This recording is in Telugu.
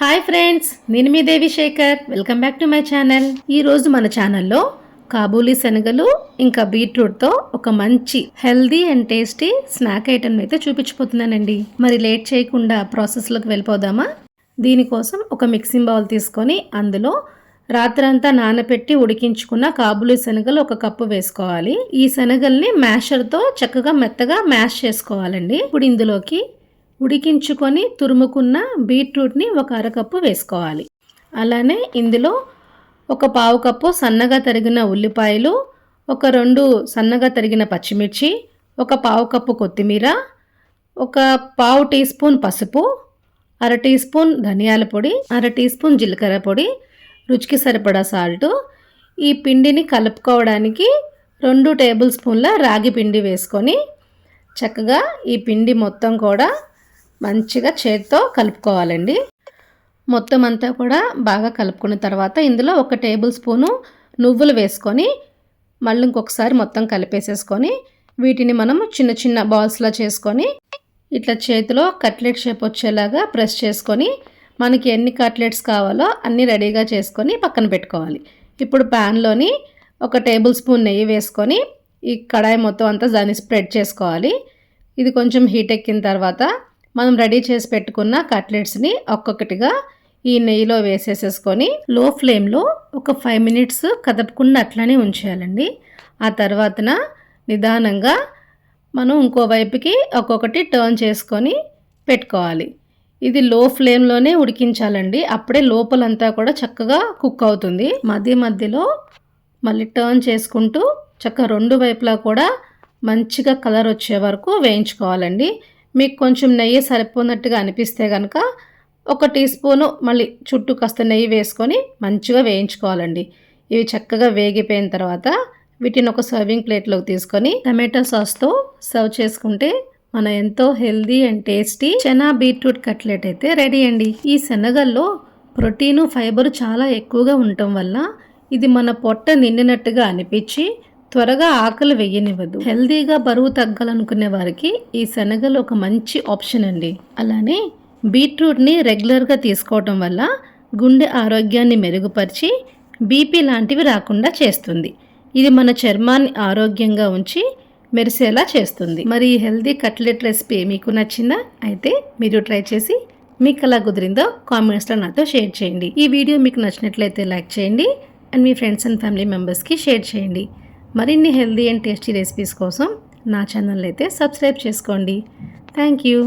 హాయ్ ఫ్రెండ్స్ నేను మీ Devi Shekhar. Welcome back to my channel. ఈ రోజు మన ఛానల్లో కాబూలీ శనగలు ఇంకా బీట్రూట్తో ఒక మంచి healthy and tasty snack item అయితే చూపించిపోతున్నానండి మరి లేట్ చేయకుండా ప్రాసెస్లోకి వెళ్ళిపోదామా? దీనికోసం ఒక మిక్సింగ్ బౌల్ తీసుకొని అందులో రాత్రంతా నానబెట్టి ఉడికించుకున్న కాబూలీ శనగలు ఒక కప్పు వేసుకోవాలి. ఈ శనగల్ని మ్యాషర్తో చక్కగా మెత్తగా మ్యాష్ చేసుకోవాలండి. ఇప్పుడు ఇందులోకి ఉడికించుకొని తురుముకున్న బీట్రూట్ని ఒక అరకప్పు వేసుకోవాలి. అలానే ఇందులో ఒక పావు కప్పు సన్నగా తరిగిన ఉల్లిపాయలు ఒక రెండు సన్నగా తరిగిన పచ్చిమిర్చి ఒక పావు కప్పు కొత్తిమీర ఒక పావు టీ స్పూన్ పసుపు అర టీ స్పూన్ ధనియాల పొడి అర టీ స్పూన్ జీలకర్ర పొడి రుచికి సరిపడా సాల్ట్ ఈ పిండిని కలుపుకోవడానికి రెండు టేబుల్ స్పూన్ల రాగి పిండి వేసుకొని చక్కగా ఈ పిండి మొత్తం కూడా మంచిగా చేతితో కలుపుకోవాలండి. మొత్తం అంతా కూడా బాగా కలుపుకున్న తర్వాత ఇందులో ఒక టేబుల్ స్పూను నువ్వులు వేసుకొని మళ్ళీ ఇంకొకసారి మొత్తం కలిపేసేసుకొని వీటిని మనం చిన్న చిన్న బాల్స్లో చేసుకొని ఇట్లా చేతిలో కట్లెట్ షేప్ వచ్చేలాగా ప్రెస్ చేసుకొని మనకి ఎన్ని కట్లెట్స్ కావాలో అన్నీ రెడీగా చేసుకొని పక్కన పెట్టుకోవాలి. ఇప్పుడు ప్యాన్లోని ఒక టేబుల్ స్పూన్ నెయ్యి వేసుకొని ఈ కడాయి మొత్తం అంతా దాన్ని స్ప్రెడ్ చేసుకోవాలి. ఇది కొంచెం హీట్ ఎక్కిన తర్వాత మనం రెడీ చేసి పెట్టుకున్న కట్లెట్స్ని ఒక్కొక్కటిగా ఈ నెయ్యిలో వేసేసేసుకొని లో ఫ్లేమ్లో ఒక ఫైవ్ మినిట్స్ కదపకుండా అట్లానే ఉంచేయాలండి. ఆ తర్వాతన నిదానంగా మనం ఇంకో వైపుకి ఒక్కొక్కటి టర్న్ చేసుకొని పెట్టుకోవాలి. ఇది లో ఫ్లేమ్లోనే ఉడికించాలండి. అప్పుడే లోపలంతా కూడా చక్కగా కుక్ అవుతుంది. మధ్య మధ్యలో మళ్ళీ టర్న్ చేసుకుంటూ చక్కగా రెండు వైపులా కూడా మంచిగా కలర్ వచ్చే వరకు వేయించుకోవాలండి. మీకు కొంచెం నెయ్యి సరిపోనట్టుగా అనిపిస్తే కనుక ఒక టీ స్పూను మళ్ళీ చుట్టూ కాస్త నెయ్యి వేసుకొని మంచిగా వేయించుకోవాలండి. ఇవి చక్కగా వేగిపోయిన తర్వాత వీటిని ఒక సర్వింగ్ ప్లేట్లోకి తీసుకొని టమాటో సాస్తో సర్వ్ చేసుకుంటే మన ఎంతో healthy and tasty chana beetroot cutlet అయితే రెడీ అండి. ఈ శనగల్లో ప్రోటీను ఫైబర్ చాలా ఎక్కువగా ఉండటం వల్ల ఇది మన పొట్ట నిండినట్టుగా అనిపించి త్వరగా ఆకలి వెయ్యనివ్వదు హెల్దీగా బరువు తగ్గాలనుకునే వారికి ఈ శనగలు ఒక మంచి ఆప్షన్ అండి. అలానే బీట్రూట్ని రెగ్యులర్గా తీసుకోవటం వల్ల గుండె ఆరోగ్యాన్ని మెరుగుపరిచి బీపీ లాంటివి రాకుండా చేస్తుంది. ఇది మన చర్మాన్ని ఆరోగ్యంగా ఉంచి మెరిసేలా చేస్తుంది. మరి ఈ హెల్దీ కట్లెట్ రెసిపీ మీకు నచ్చిందా? అయితే మీరు ట్రై చేసి మీకు ఎలా కుదిరిందో కామెంట్స్లో నాతో షేర్ చేయండి. ఈ వీడియో మీకు నచ్చినట్లయితే లైక్ చేయండి. అండ్ మీ ఫ్రెండ్స్ అండ్ ఫ్యామిలీ మెంబర్స్కి షేర్ చేయండి. మరిన్ని హెల్దీ అండ్ టేస్టీ రెసిపీస్ కోసం నా ఛానల్ అయితే సబ్స్క్రైబ్ చేసుకోండి. Thank you.